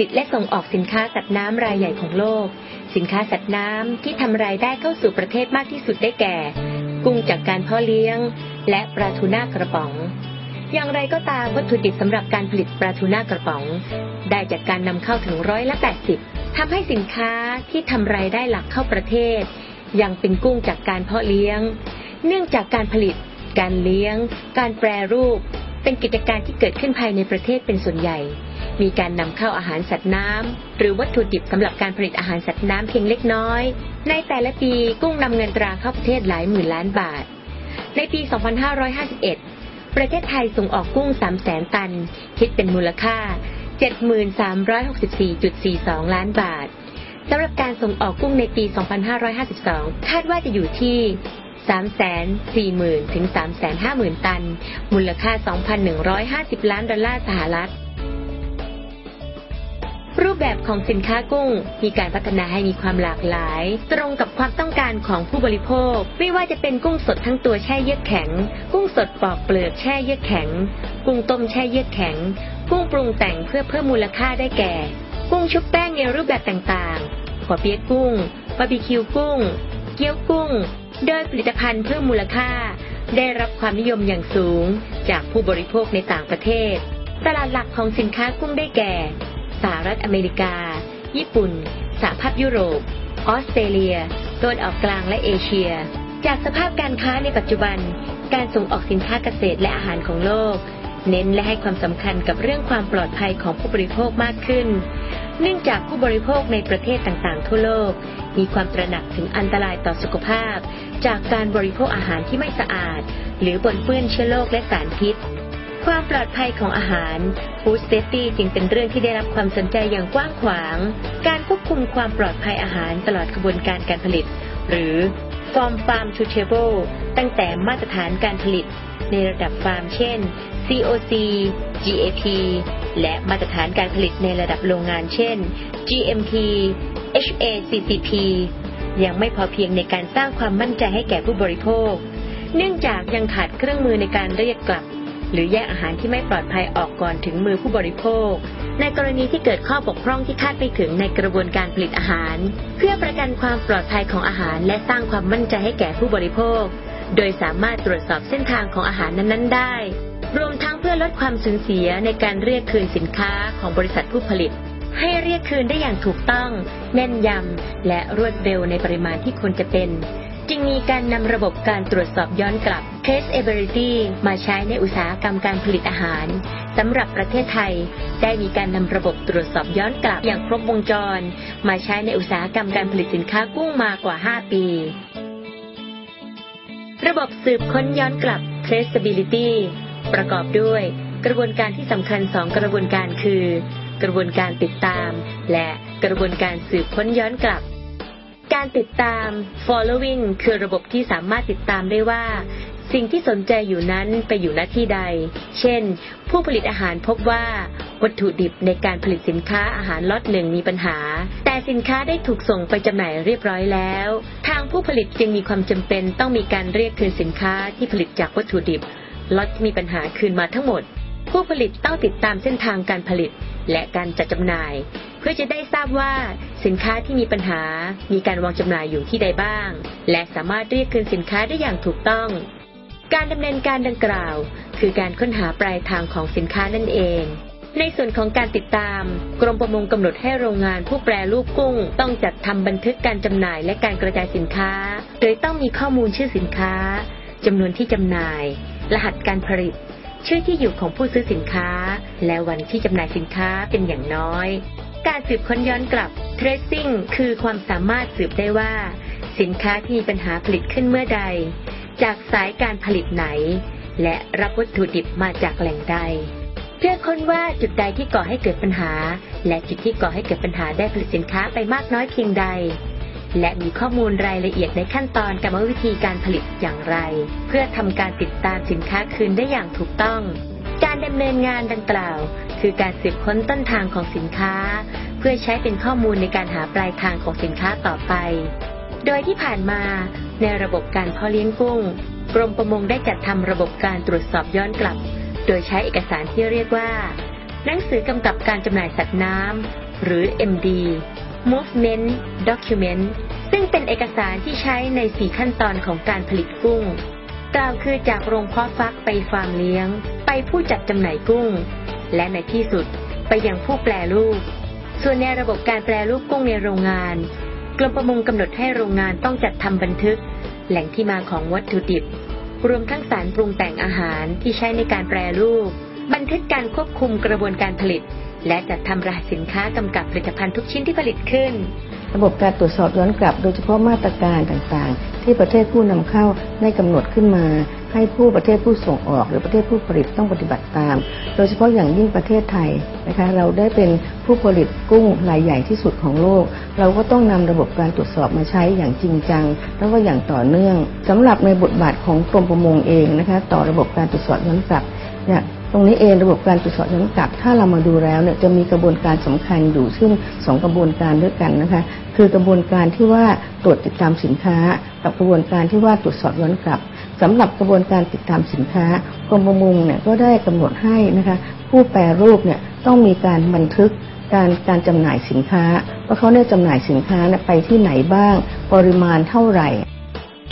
ลิตและส่งออกสินค้าสัตว์น้ำรายใหญ่ของโลก สินค้าสัตว์น้ำที่ทำรายได้เข้าสู่ประเทศมากที่สุดได้แก่ กุ้งจากการเพาะเลี้ยง และปลาทูน่ากระป๋อง อย่างไรก็ตามวัตถุดิบสำหรับการผลิตปลาทูน่ากระป๋อง ได้จากการนำเข้าถึงร้อยละ 80ทำให้สินค้าที่ทำรายได้หลักเข้าประเทศ ยังเป็นกุ้งจากการเพาะเลี้ยง เนื่องจากการผลิต การเลี้ยง การแปรรูป เป็นกิจการที่เกิดขึ้นภายในประเทศเป็นส่วนใหญ่ มีการนำเข้าอาหารสัตว์น้ำหรือวัตถุดิบสำหรับการผลิตอาหารสัตว์น้ำเพียงเล็กน้อย ในแต่ละปีกุ้งนำเงินตราเข้าประเทศหลายหมื่นล้านบาท ในปี 2551 ประเทศไทยส่งออกกุ้ง 300,000ตัน คิดเป็นมูลค่า 7364.42 ล้านบาทสำหรับการส่งออกกุ้งในปี 2552 คาดว่าจะอยู่ที่340,000ถึง350,000 ตัน มูลค่า 2,150 ล้านดอลลาร์สหรัฐ ปแบบของสินค้ากุ้ง มีการพัฒนาให้มีความหลากหลาย ตรงกับความต้องการของผู้บริโภค ไม่ว่าจะเป็นกุ้งสดทั้งตัวแช่เยือกแข็ง กุ้งสดปอกเปลือกแช่เยือกแข็ง กุ้งต้มแช่เยือกแข็ง กุ้งปรุงแต่งเพื่อเพิ่มมูลค่าได้แก่ กุ้งชุบแป้งในรูปแบบต่างๆหัวเปียกกุ้งบาร์บีคิวกุ้ง เกี๊ยวกุ้ง โดยผลิตภัณฑ์เพิ่มมูลค่า ได้รับความนิยมอย่างสูง จากผู้บริโภคในต่างประเทศ ตลาดหลักของสินค้ากุ้งได้แก่ สหรัฐอเมริกา ญี่ปุ่น สหภาพยุโรป ออสเตรเลียตะวันออกกลางและเอเชีย จากสภาพการค้าในปัจจุบัน การส่งออกสินค้าเกษตรและอาหารของโลก เน้นและให้ความสำคัญกับเรื่องความปลอดภัยของผู้บริโภคมากขึ้น เนื่องจากผู้บริโภคในประเทศต่างๆ ทั่วโลก มีความตระหนักถึงอันตรายต่อสุขภาพ จากการบริโภคอาหารที่ไม่สะอาด หรือปนเปื้อนเชื้อโรคและสารพิษ ความปลอดภัยของอาหาร Food Safety จึงเป็นเรื่องที่ได้รับความสนใจอย่างกว้างขวาง การควบคุมความปลอดภัยอาหารตลอดกระบวนการการผลิต หรือ From Farm to Table ตั้งแต่มาตรฐานการผลิต ในระดับฟาร์มเช่น COC GAP และมาตรฐานการผลิตในระดับโรงงานเช่น GMP HACCP ยังไม่พอเพียงในการสร้างความมั่นใจให้แก่ผู้บริโภค เนื่องจากยังขาดเครื่องมือในการเรียกกลับ หรือแยกอาหารที่ไม่ปลอดภัยออกก่อนถึงมือผู้บริโภค ในกรณีที่เกิดข้อบกพร่องที่คาดไม่ถึงในกระบวนการผลิตอาหาร เพื่อประกันความปลอดภัยของอาหาร และสร้างความมั่นใจให้แก่ผู้บริโภค โดยสามารถตรวจสอบเส้นทางของอาหารนั้นๆ ได้ รวมทั้งเพื่อลดความสูญเสียในการเรียกคืนสินค้าของบริษัทผู้ผลิต ให้เรียกคืนได้อย่างถูกต้อง แม่นยำและรวดเร็วในปริมาณที่ควรจะเป็น จึงมีการนำระบบการตรวจสอบย้อนกลับ traceability มาใช้ในอุตสาหกรรมการผลิตอาหารสำหรับประเทศไทย ได้มีการนำระบบตรวจสอบย้อนกลับอย่างครบวงจร มาใช้ในอุตสาหกรรมการผลิตสินค้ากุ้งมากว่า 5 ปี ระบบสืบค้นย้อนกลับ traceability ประกอบด้วย กระบวนการที่สำคัญสองกระบวนการคือ กระบวนการติดตาม และกระบวนการสืบค้นย้อนกลับ การติดตาม following คือระบบที่สามารถติดตามได้ว่า สิ่งที่สนใจอยู่นั้นไปอยู่ณที่ใด เช่น ผู้ผลิตอาหารพบว่าวัตถุดิบในการผลิตสินค้าอาหารล็อตหนึ่งมีปัญหา แต่สินค้าได้ถูกส่งไปจำหน่ายเรียบร้อยแล้ว ทางผู้ผลิตจึงมีความจำเป็นต้องมีการเรียกคืนสินค้าที่ผลิตจากวัตถุดิบล็อตมีปัญหาคืนมาทั้งหมด ผู้ผลิตต้องติดตามเส้นทางการผลิต และการจัดจำหน่าย เพื่อจะได้ทราบว่าสินค้าที่มีปัญหา มีการวางจำหน่ายอยู่ที่ใดบ้าง และสามารถเรียกคืนสินค้าได้อย่างถูกต้อง การดำเนินการดังกล่าว คือการค้นหาปลายทางของสินค้านั่นเอง ในส่วนของการติดตาม กรมประมงกำหนดให้โรงงานผู้แปรรูปกุ้ง ต้องจัดทำบันทึกการจำหน่ายและการกระจายสินค้า โดยต้องมีข้อมูลชื่อสินค้าจำนวนที่จำหน่าย รหัสการผลิต ชื่อที่อยู่ของผู้ซื้อสินค้า และวันที่จำหน่ายสินค้าเป็นอย่างน้อย การสืบค้นย้อนกลับ tracing คือความสามารถสืบได้ว่า สินค้าที่มีปัญหาผลิตขึ้นเมื่อใด จากสายการผลิตไหน และรับวัตถุดิบมาจากแหล่งใด เพื่อค้นว่าจุดใดที่ก่อให้เกิดปัญหา และจุดที่ก่อให้เกิดปัญหาได้ผลิตสินค้าไปมากน้อยเพียงใด และมีข้อมูลรายละเอียดในขั้นตอนกรรมวิธีการผลิตอย่างไร เพื่อทำการติดตามสินค้าคืนได้อย่างถูกต้อง การดำเนินงานดังกล่าว คือการสืบค้นต้นทางของสินค้า เพื่อใช้เป็นข้อมูลในการหาปลายทางของสินค้าต่อไป โดยที่ผ่านมา ในระบบการเพาะเลี้ยงกุ้ง กรมประมงได้จัดทำระบบการตรวจสอบย้อนกลับ โดยใช้เอกสารที่เรียกว่า หนังสือกำกับการจำหน่ายสัตว์น้ำหรือ MD Movement Document ซึ่งเป็นเอกสารที่ใช้ใน 4 ขั้นตอนของการผลิตกุ้ง กล่าวคือจากโรงเพาะฟักไปฟาร์มเลี้ยง ไปผู้จัดจำหน่ายกุ้ง และในที่สุดไปยังผู้แปรรูป ส่วนในระบบการแปรรูปกุ้งในโรงงาน กรมประมงกำหนดให้โรงงานต้องจัดทำบันทึก แหล่งที่มาของวัตถุดิบ รวมทั้งสารปรุงแต่งอาหารที่ใช้ในการแปรรูป บันทึกการควบคุมกระบวนการผลิต และจัดทำรหัสสินค้ากำกับผลิตภัณฑ์ทุกชิ้นที่ผลิตขึ้น ระบบการตรวจสอบย้อนกลับ โดยเฉพาะมาตรการต่างๆ ที่ประเทศผู้นำเข้าได้กำหนดขึ้นมา ให้ผู้ประเทศผู้ส่งออก หรือประเทศผู้ผลิตต้องปฏิบัติตาม โดยเฉพาะอย่างยิ่งประเทศไทยนะคะเราได้เป็นผู้ผลิตกุ้งรายใหญ่ที่สุดของโลก เราก็ต้องนำระบบการตรวจสอบมาใช้อย่างจริงจัง แล้วก็อย่างต่อเนื่องสำหรับในบทบาทของกรมประมงเองนะคะต่อระบบการตรวจสอบย้อนกลับเนี่ยตรงนี้เองระบบการตรวจสอบย้อนกลับ ถ้าเรามาดูแล้วเนี่ยจะมีกระบวนการสำคัญอยู่ซึ่งสองกระบวนการด้วยกันนะคะ คือกระบวนการที่ว่าตรวจติดตามสินค้า กับกระบวนการที่ว่าตรวจสอบย้อนกลับ สำหรับกระบวนการติดตามสินค้ากรมประมงเนี่ยก็ได้กำหนดให้นะคะผู้แปรรูปเนี่ยต้องมีการบันทึกการการจำหน่ายสินค้าว่าเขาเนี่ยจำหน่ายสินค้าไปที่ไหนบ้าง ปริมาณเท่าไหร่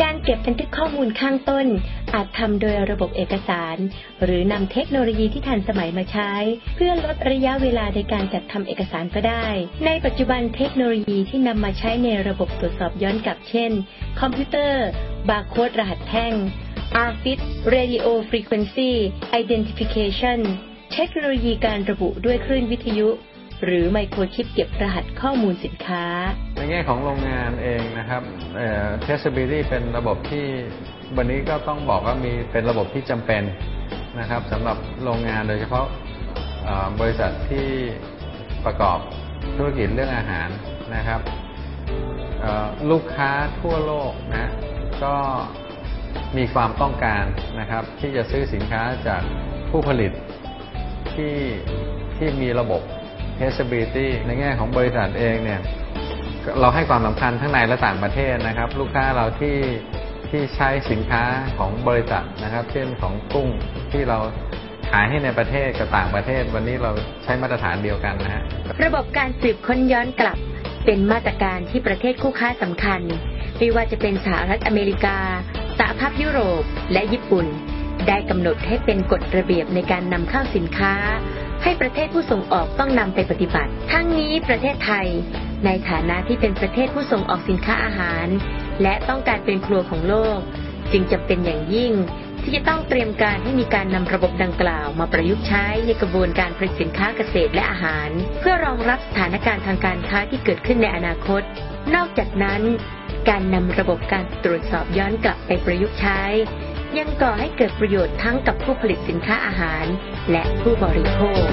การเก็บบันทึกข้อมูลข้างต้น อาจทำโดยระบบเอกสาร หรือนำเทคโนโลยีที่ทันสมัยมาใช้ เพื่อลดระยะเวลาในการจัดทำเอกสารก็ได้ ในปัจจุบันเทคโนโลยีที่นำมาใช้ในระบบตรวจสอบย้อนกลับเช่น คอมพิวเตอร์ บาร์โค้ดรหัสแท่ง RFID Radio Frequency Identification เทคโนโลยีการระบุด้วยคลื่นวิทยุ หรือไมโครชิปเก็บรหัสข้อมูลสินค้า ในแง่ของโรงงานเองนะครับเอ่อ traceability เป็นระบบที่วันนี้ก็ต้องบอกว่ามีเป็นระบบที่จำเป็นนะครับสำหรับโรงงานโดยเฉพาะบริษัทที่ประกอบธุรกิจเรื่องอาหารนะครับลูกค้าทั่วโลกนะก็มีความต้องการนะครับ ที่จะซื้อสินค้าจากผู้ผลิตที่ที่มีระบบ traceability ในแง่ของบริษัทเองเนี่ยเราให้ความสำคัญทั้งในและต่างประเทศนะครับ ลูกค้าเราที่ที่ใช้สินค้าของบริษัทนะครับ เช่นของกุ้งที่เราขายให้ในประเทศกับต่างประเทศ วันนี้เราใช้มาตรฐานเดียวกันนะฮะระบบการสืบค้นย้อนกลับ เป็นมาตรการที่ประเทศคู่ค้าสำคัญ ไม่ว่าจะเป็นสหรัฐอเมริกาสหภาพยุโรปและญี่ปุ่น ได้กำหนดให้เป็นกฎระเบียบในการนำเข้าสินค้า ให้ประเทศผู้ส่งออกต้องนำไปปฏิบัติ ทั้งนี้ประเทศไทย ในฐานะที่เป็นประเทศผู้ส่งออกสินค้าอาหาร และต้องการเป็นครัวของโลก จึงจำเป็นอย่างยิ่ง ที่จะต้องเตรียมการให้มีการนำระบบดังกล่าว มาประยุกต์ใช้ในกระบวนการผลิตสินค้าเกษตรและอาหาร เพื่อรองรับสถานการณ์ทางการค้าที่เกิดขึ้นในอนาคต นอกจากนั้น การนำระบบการตรวจสอบย้อนกลับไปประยุกต์ใช้ ยังก่อให้เกิดประโยชน์ทั้งกับผู้ผลิตสินค้าอาหาร และผู้บริโภค